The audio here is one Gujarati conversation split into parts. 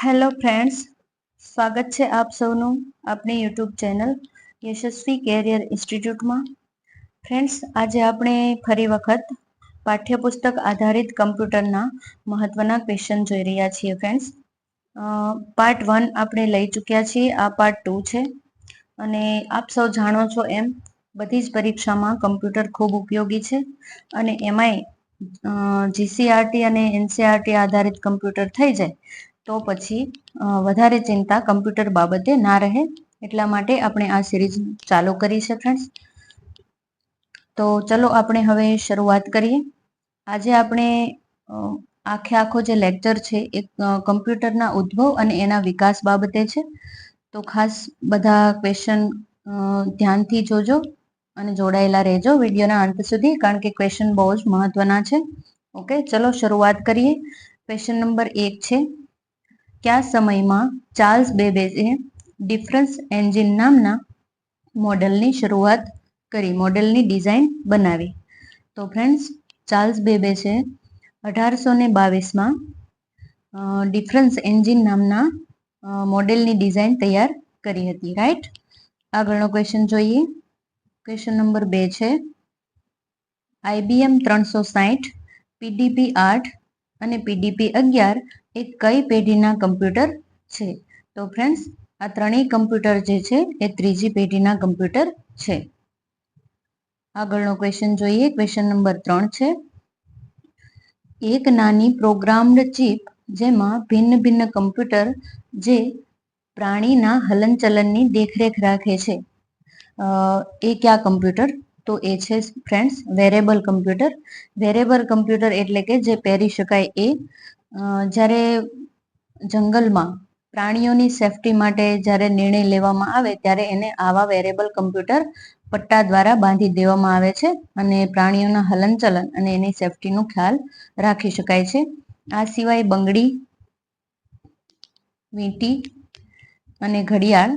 હેલો ફ્રેન્ડ્સ સ્વાગત છે આપ સૌનું આપણી યુટ્યુબ ચેનલ યશસ્વી કેરિયર ઇન્સ્ટિટ્યૂટમાં ફ્રેન્ડ્સ આજે આપણે ફરી વખત પાઠ્યપુસ્તક આધારિત કમ્પ્યુટરના મહત્વના ક્વેશ્ચન જોઈ રહ્યા છીએ ફ્રેન્ડ્સ પાર્ટ વન આપણે લઈ ચૂક્યા છીએ, આ પાર્ટ ટુ છે. અને આપ સૌ જાણો છો એમ, બધી જ પરીક્ષામાં કમ્પ્યુટર ખૂબ ઉપયોગી છે અને એમાંય જીસીઆરટી અને એનસીઆરટી આધારિત કમ્પ્યુટર થઈ જાય. તો પછી વધારે ચિંતા કમ્પ્યુટર બાબતે ના રહે, એટલા માટે આપણે આ સિરીઝ ચાલુ કરી છે ફ્રેન્ડ્સ તો ચલો આપણે હવે શરૂઆત કરીએ. આજે આપણે આખે આખો જે લેક્ચર છે એ કમ્પ્યુટરના ઉદ્ભવ અને એના વિકાસ બાબતે છે. તો ખાસ બધા ક્વેશ્ચન ધ્યાનથી જોજો અને જોડાયેલા રહેજો વિડીયોના અંત સુધી, કારણ કે ક્વેશ્ચન બહુ જ મહત્વના છે. ઓકે, ચલો શરૂઆત કરીએ. ક્વેશ્ચન નંબર એક છે કયા સમયમાં ચાર્લ્સ બેબેજે ડિફરન્સ એન્જિન નામના મોડેલની શરૂઆત કરી, મોડેલની ડિઝાઇન બનાવી? તો ફ્રેન્ડ્સ, ચાર્લ્સ બેબેજે અઢારસો ને બાવીસમાં ડિફરન્સ એન્જિન નામના મોડેલની ડિઝાઇન તૈયાર કરી હતી. રાઈટ? આગળનો ક્વેશ્ચન જોઈએ. ક્વેશ્ચન નંબર બે છે. આઈબીએમ ત્રણસો સાઠ પીડીપી આઠ અને પીડીપી અગિયાર એ કઈ પેઢીના કમ્પ્યુટર છે? તો ફ્રેન્ડ્સ આ ત્રણેય કમ્પ્યુટર જે છે, એ ત્રીજી પેઢીના કમ્પ્યુટર છે. આગળનો ક્વેશ્ચન જોઈએ. ક્વેશ્ચન નંબર ત્રણ છે. એક નાની પ્રોગ્રામ્ડ ચીપ જેમાં ભિન્ન ભિન્ન કમ્પ્યુટર જે પ્રાણીના હલનચલનની દેખરેખ રાખે છે. એ કયા કમ્પ્યુટર? તો એ છે friends wearable computer. Wearable computer એટલે કે જે પહેરી શકાય એ જ્યારે જંગલમાં પ્રાણીઓની સેફટી માટે જ્યારે નિર્ણય લેવામાં આવે ત્યારે એને આવા વેરેબલ કમ્પ્યુટર પટ્ટા દ્વારા બાંધી દેવામાં આવે છે અને પ્રાણીઓના હલનચલન અને એની સેફટીનો ખ્યાલ રાખી શકાય છે. આ સિવાય બંગડી, વીંટી અને ઘડિયાળ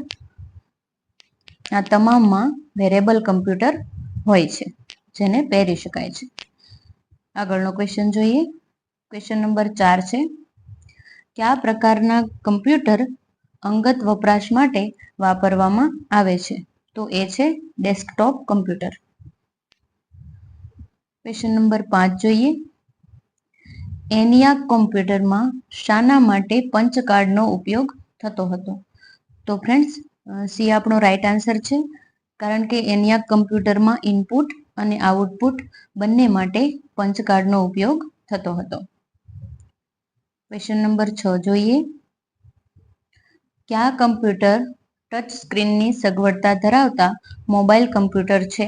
આ તમામમાં વેરેબલ કમ્પ્યુટર હોય છે, જેને પહેરી શકાય છે. આગળનો ક્વેશ્ચન જોઈએ. ક્વેશ્ચન નંબર ચાર છે. કયા પ્રકારના કમ્પ્યુટર અંગત વપરાશ માટે વાપરવામાં આવે છે? તો એ છે ડેસ્કટોપ કમ્પ્યુટર ક્વેશ્ચન નંબર પાંચ જોઈએ. એનિયાક કોમ્પ્યુટરમાં શાના માટે પંચ કાર્ડનો ઉપયોગ થતો હતો? તો ફ્રેન્ડ્સ સી આપણો રાઈટ આન્સર છે. કારણ કે એનિયાક કમ્પ્યુટરમાં ઇનપુટ અને આઉટપુટ બંને માટે પંચ કાર્ડનો ઉપયોગ થતો હતો. ક્વેશ્ચન નંબર છ જોઈએ. કયા કમ્પ્યુટર ટચ સ્ક્રીનની સગવડતા ધરાવતા મોબાઈલ કમ્પ્યુટર છે?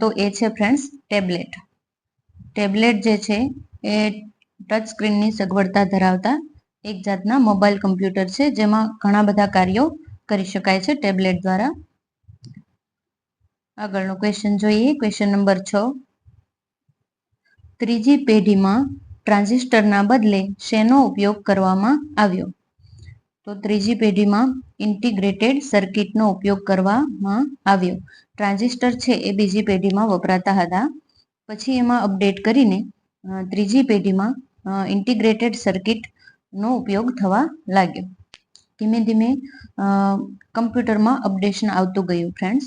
તો એ છે ફ્રેન્ડ્સ ટેબ્લેટ ટેબ્લેટ જે છે, એ ટચ સ્ક્રીનની સગવડતા ધરાવતા એક જાતના મોબાઈલ કમ્પ્યુટર છે, જેમાં ઘણા બધા કાર્યો કરી શકાય છે ટેબ્લેટ દ્વારા. આગળનો ક્વેશ્ચન જોઈએ. ક્વેશ્ચન નંબર છ. ત્રીજી પેઢીમાં ટ્રાન્ઝિસ્ટરના બદલે શેનો ઉપયોગ કરવામાં આવ્યો? તો ત્રીજી પેઢીમાં ઇન્ટિગ્રેટેડ સર્કિટનો ઉપયોગ કરવામાં આવ્યો. ટ્રાન્ઝિસ્ટર છે એ બીજી પેઢીમાં વપરાતા હતા. પછી એમાં અપડેટ કરીને ત્રીજી પેઢીમાં ઇન્ટિગ્રેટેડ સર્કિટનો ઉપયોગ થવા લાગ્યો. ધીમે ધીમે કમ્પ્યુટરમાં અપડેશન આવતું ગયું, ફ્રેન્ડ્સ.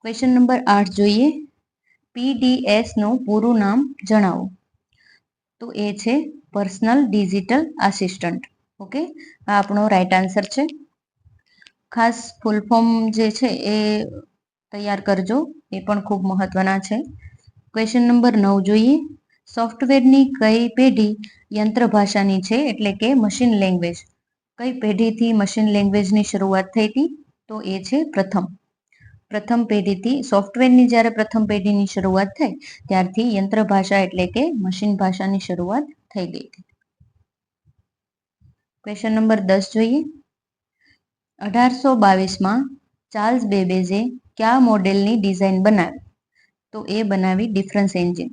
ક્વેશ્ચન નંબર આઠ જોઈએ. પીડીએસનું પૂરું નામ જણાવો. તો એ છે પર્સનલ ડિજિટલ આસિસ્ટન્ટ ઓકે આ આપણો રાઈટ આન્સર છે. ખાસ ફૂલ ફોર્મ જે છે એ તૈયાર કરજો. એ પણ ખૂબ મહત્વના છે. ક્વેશ્ચન નંબર નવ જોઈએ. સોફ્ટવેરની કઈ પેઢી યંત્ર ભાષાની છે? એટલે કે મશીન લેંગ્વેજ કઈ પેઢીથી મશીન લેંગ્વેજની શરૂઆત થઈ હતી? તો એ છે પ્રથમ. પ્રથમ પેઢીથી સોફ્ટવેરની જ્યારે પ્રથમ પેઢીની શરૂઆત થઈ, ત્યારથી યંત્ર ભાષા એટલે કે મશીન ભાષાની શરૂઆત થઈ ગઈ હતી. ક્વેશ્ચન નંબર દસ જોઈએ. અઢારસો બાવીસમાં ચાર્લ્સ બેબેઝે કયા મોડેલની ડિઝાઇન બનાવી? તો એ બનાવી ડિફરન્સ એન્જિન.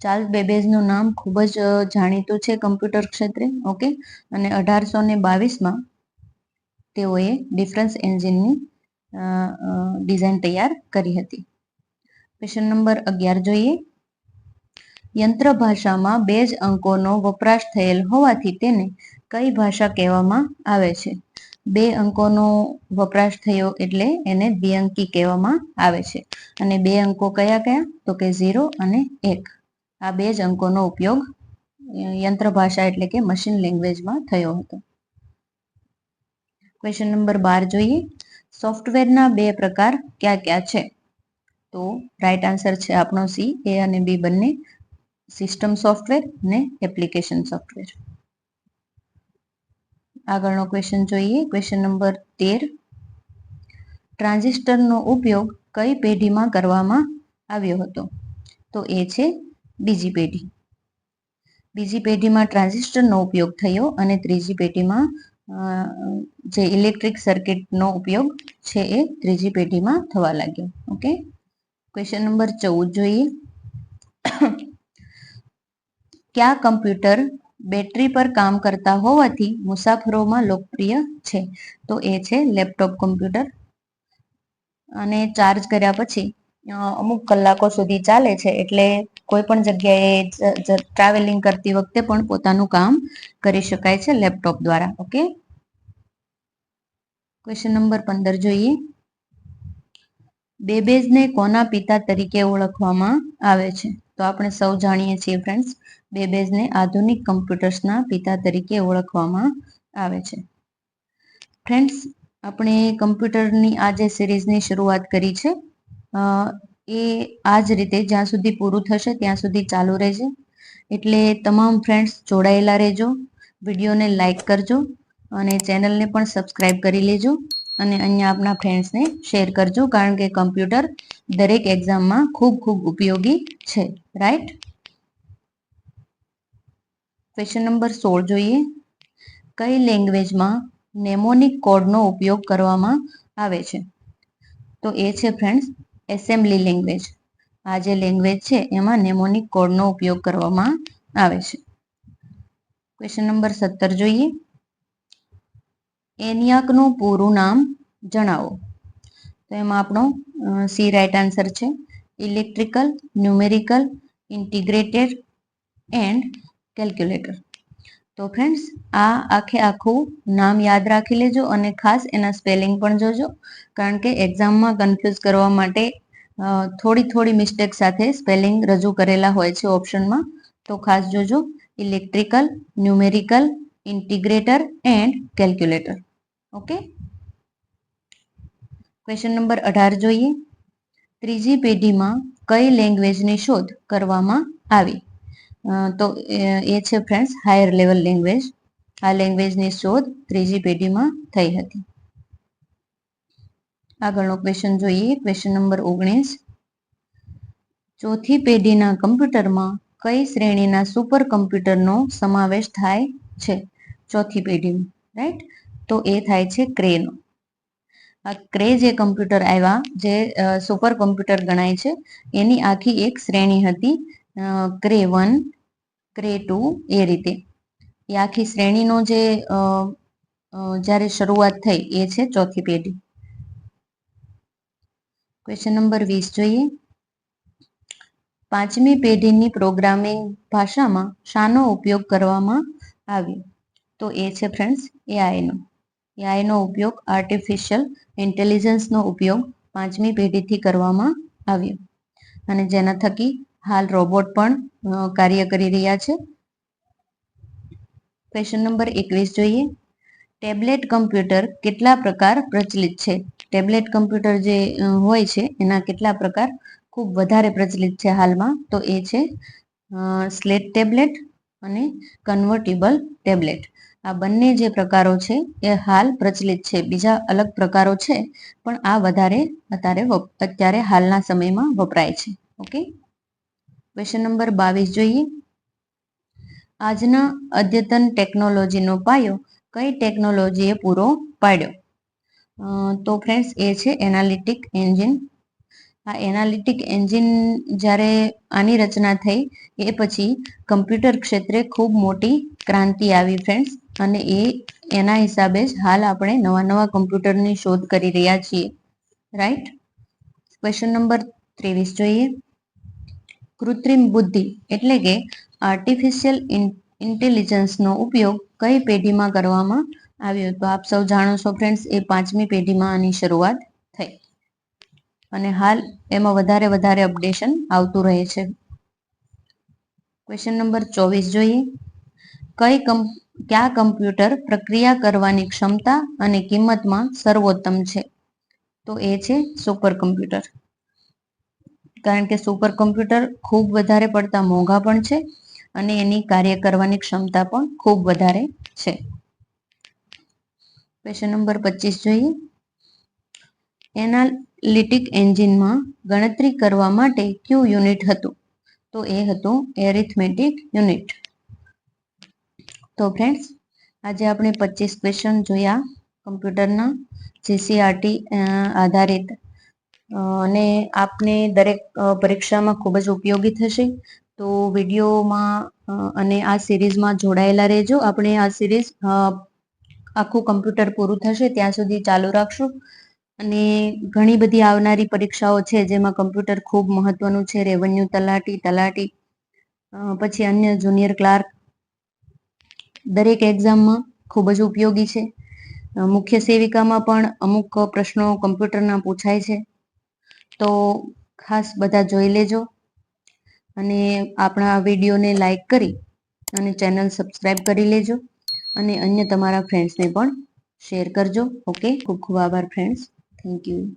ચાર્લ્સ બેબેઝનું નામ ખૂબ જ જાણીતું છે કમ્પ્યુટર ક્ષેત્રે, ઓકે? અને અઢારસો ને બાવીસમાં તેઓએ ડિફરન્સ એન્જિનની ડિઝાઇન તૈયાર કરી હતી. ક્વેશ્ચન નંબર અગિયાર જોઈએ. યંત્ર ભાષામાં બે જ અંકોનો વપરાશ થયેલ હોવાથી તેને કઈ ભાષા કહેવામાં આવે છે? બે અંકોનો વપરાશ થયો એટલે એને દ્વિઅંકી કહેવામાં આવે છે. અને બે અંકો કયા કયા? તો કે ઝીરો અને એક. આ બે જ અંકોનો ઉપયોગ યંત્ર ભાષા એટલે કે મશીન લેંગ્વેજમાં થયો હતો. ક્વેશ્ચન નંબર બાર જોઈએ. સોફ્ટવેરના બે પ્રકાર ક્યાં ક્યાં છે? તો રાઈટ આન્સર છે આપણો સી એ અને બી બંને સિસ્ટમ સોફ્ટવેર અને એપ્લિકેશન સોફ્ટવેર આગળનો ક્વેશ્ચન જોઈએ. ક્વેશ્ચન નંબર તેર. ટ્રાન્ઝિસ્ટરનો ઉપયોગ કઈ પેઢીમાં કરવામાં આવ્યો હતો? તો એ છે બીજી પેઢી. બીજી પેઢીમાં ટ્રાન્ઝિસ્ટરનો ઉપયોગ થયો અને ત્રીજી પેઢીમાં જે ઇલેક્ટ્રિક સર્કિટનો ઉપયોગ છે એ ત્રીજી પેઢીમાં થવા લાગ્યો. ઓકે? ક્વેશ્ચન નંબર ચૌદ જોઈએ. કયા કમ્પ્યુટર બેટરી પર કામ કરતા હોવાથી મુસાફરોમાં લોકપ્રિય છે? તો એ છે લેપટોપ કમ્પ્યુટર. અને ચાર્જ કર્યા પછી અમુક કલાકો સુધી ચાલે છે એટલે કોઈ પણ જગ્યાએ ટ્રાવેલિંગ કરતી વખતે પણ પોતાનું કામ કરી શકાય છે લેપટોપ દ્વારા. ઓકે? ક્વેશ્ચન નંબર પંદર જોઈએ. બેબેઝને કોના પિતા તરીકે ઓળખવામાં આવે છે? તો આપણે સૌ જાણીએ છીએ ફ્રેન્ડ્સ બેબેઝને આધુનિક કમ્પ્યુટર્સના પિતા તરીકે ઓળખવામાં આવે છે. ફ્રેન્ડ્સ આપણે કમ્પ્યુટરની આ જે સિરીઝની શરૂઆત કરી છે એ આ જ રીતે જ્યાં સુધી પૂરું થશે ત્યાં સુધી ચાલુ રહેશે એટલે તમામ ફ્રેન્ડ્સ જોડાયેલા રહેજો, વિડીયોને લાઈક કરજો અને ચેનલને પણ સબસ્ક્રાઈબ કરી લેજો અને અહીંયા આપના ફ્રેન્ડ્સને શેર કરજો, કારણ કે કમ્પ્યુટર દરેક એક્ઝામમાં ખૂબ ખૂબ ઉપયોગી છે, રાઈટ? ક્વેશ્ચન નંબર સોળ જોઈએ. કઈ લેંગ્વેજમાં નેમોનિક કોડનો ઉપયોગ કરવામાં આવે છે? તો એ છે ફ્રેન્ડ્સ, એસેમ્બલી લેંગ્વેજ. આ જે લેંગ્વેજ છે, એમાં નેમોનિક કોડનો ઉપયોગ કરવામાં આવે છે. ક્વેશ્ચન નંબર સત્તર જોઈએ. એનિયાકનું પૂરું નામ જણાવો. તો એમાં આપણો સી રાઈટ આન્સર છે. Electrical numerical integrated and calculator તો ફ્રેન્ડ્સ આ આખે આખું નામ યાદ રાખી લેજો અને ખાસ એના સ્પેલિંગ પણ જોજો. કારણ કે એક્ઝામમાં કન્ફ્યુઝ કરવા માટે થોડી થોડી મિસ્ટેક સાથે સ્પેલિંગ રજૂ કરેલા હોય છે ઓપ્શનમાં તો ખાસ જોજો. Electrical numerical integrator and calculator okay? Question number અઢાર જોઈએ. ત્રીજી પેઢીમાં કઈ લેંગ્વેજની શોધ કરવામાં આવી? તો એ છે ફ્રેન્ડ્સ હાયર લેવલ લેંગ્વેજ આ લેંગ્વેજની શોધ ત્રીજી પેઢીમાં થઈ હતી. આગળનો ક્વેશ્ચન જોઈએ. ક્વેશ્ચન નંબર ઓગણીસ. ચોથી પેઢીના કમ્પ્યુટરમાં કઈ શ્રેણીના સુપર કમ્પ્યુટરનો સમાવેશ થાય છે? ચોથી પેઢીમાં રાઈટ તો એ થાય છે ક્રેનો. આ ક્રે જે કમ્પ્યુટર આવ્યા, જે સુપર કમ્પ્યુટર ગણાય છે, એની આખી એક શ્રેણી હતી ક્રે વન, ક્રે ટુ, એ રીતે. એ આખી શ્રેણીનો જે જ્યારે શરૂઆત થઈ, એ છે ચોથી પેઢી. ક્વેશ્ચન નંબર વીસ જોઈએ. પાંચમી પેઢીની પ્રોગ્રામિંગ ભાષામાં શાનો ઉપયોગ કરવામાં આવ્યો? તો એ છે ફ્રેન્ડ્સ એઆઈનો એઆઈનો ઉપયોગ આર્ટિફિશિયલ ઇન્ટેલિજન્સનો ઉપયોગ પાંચમી પેઢીથી કરવામાં આવ્યો. અને જેના થકી હાલ રોબોટ પણ કાર્ય કરી રહ્યા છે. ક્વેશ્ચન નંબર એકવીસ જોઈએ. ટેબ્લેટ કમ્પ્યુટર કેટલા પ્રકાર પ્રચલિત છે? ટેબ્લેટ કમ્પ્યુટર જે હોય છે, એના કેટલા પ્રકાર ખૂબ વધારે પ્રચલિત છે હાલમાં? તો એ છે સ્લેટ ટેબ્લેટ અને કન્વર્ટેબલ ટેબ્લેટ આ બંને જે પ્રકારો છે એ હાલ પ્રચલિત છે. બીજા અલગ પ્રકારો છે, પણ આ વધારે અત્યારે અત્યારે હાલના સમયમાં વપરાય છે. ઓકે? ક્વેશ્ચન નંબર બાવીસ જોઈએ. આજના અદ્યતન ટેકનોલોજીનો પાયો કઈ ટેકનોલોજીએ પૂરો પાડ્યો? તો ફ્રેન્ડ્સ એ છે એનાલિટિક એન્જિન આ એનાલિટિક એન્જિન જ્યારે આની રચના થઈ, એ પછી કમ્પ્યુટર ક્ષેત્રે ખૂબ મોટી ક્રાંતિ આવી ફ્રેન્ડ્સ અને એ, એના હિસાબે જ હાલ આપણે નવા નવા કમ્પ્યુટરની શોધ કરી રહ્યા છીએ. રાઈટ ક્વેશ્ચન નંબર ત્રેવીસ જોઈએ. કૃત્રિમ બુદ્ધિ એટલે કે આર્ટિફિશિયલ ઇન્ટેલિજન્સનો ઉપયોગ કઈ પેઢીમાં કરવામાં આવ્યો? તો આપ સૌ જાણો છો ફ્રેન્ડ્સ એ પાંચમી પેઢીમાં આની શરૂઆત થઈ. અને હાલ એમાં વધારે વધારે અપડેશન આવતું રહે છે. ક્વેશ્ચન નંબર ચોવીસ જોઈએ. કઈ કંપ કયા કમ્પ્યુટર પ્રક્રિયા કરવાની ક્ષમતા અને કિંમતમાં સર્વોત્તમ છે? તો એ છે સુપર કમ્પ્યુટર. કારણ કે સુપર કમ્પ્યુટર ખૂબ વધારે પડતા મોંઘા પણ છે અને એની કાર્ય કરવાની ક્ષમતા પણ ખૂબ વધારે છે. ક્વેશ્ચન નંબર પચીસ જોઈએ. એનાલિટિક એન્જિનમાં ગણતરી કરવા માટે કયું યુનિટ હતું? તો એ હતું એરિથમેટિક યુનિટ. તો ફ્રેન્ડ્સ, આજે આપણે પચીસ ક્વેશ્ચન જોયા કમ્પ્યુટરના જીસીઆરટી આધારિત. અને આપને દરેક પરીક્ષામાં ખૂબ જ ઉપયોગી થશે. તો વિડીયોમાં અને આ સિરીઝમાં જોડાયેલા રહેજો. આપણે આ સિરીઝ આખું કમ્પ્યુટર પૂરું થશે. ત્યાં સુધી ચાલુ રાખશું. અને ઘણી બધી આવનારી પરીક્ષાઓ છે, જેમાં કમ્પ્યુટર ખૂબ મહત્વનું છે, રેવન્યુ તલાટી તલાટી પછી અન્ય જુનિયર ક્લાર્ક. દરેક એક્ઝામમાં ખૂબ જ ઉપયોગી છે. મુખ્ય સેવિકામાં પણ અમુક પ્રશ્નો કમ્પ્યુટરના પૂછાય છે. તો ખાસ બધા જોઈ લેજો. અને આપણા વિડીયોને લાઈક કરી અને ચેનલ સબસ્ક્રાઈબ કરી લેજો. અને અન્ય તમારા ફ્રેન્ડ્સને પણ શેર કરજો. ઓકે? ખૂબ ખૂબ આભાર, ફ્રેન્ડ્સ. Thank you.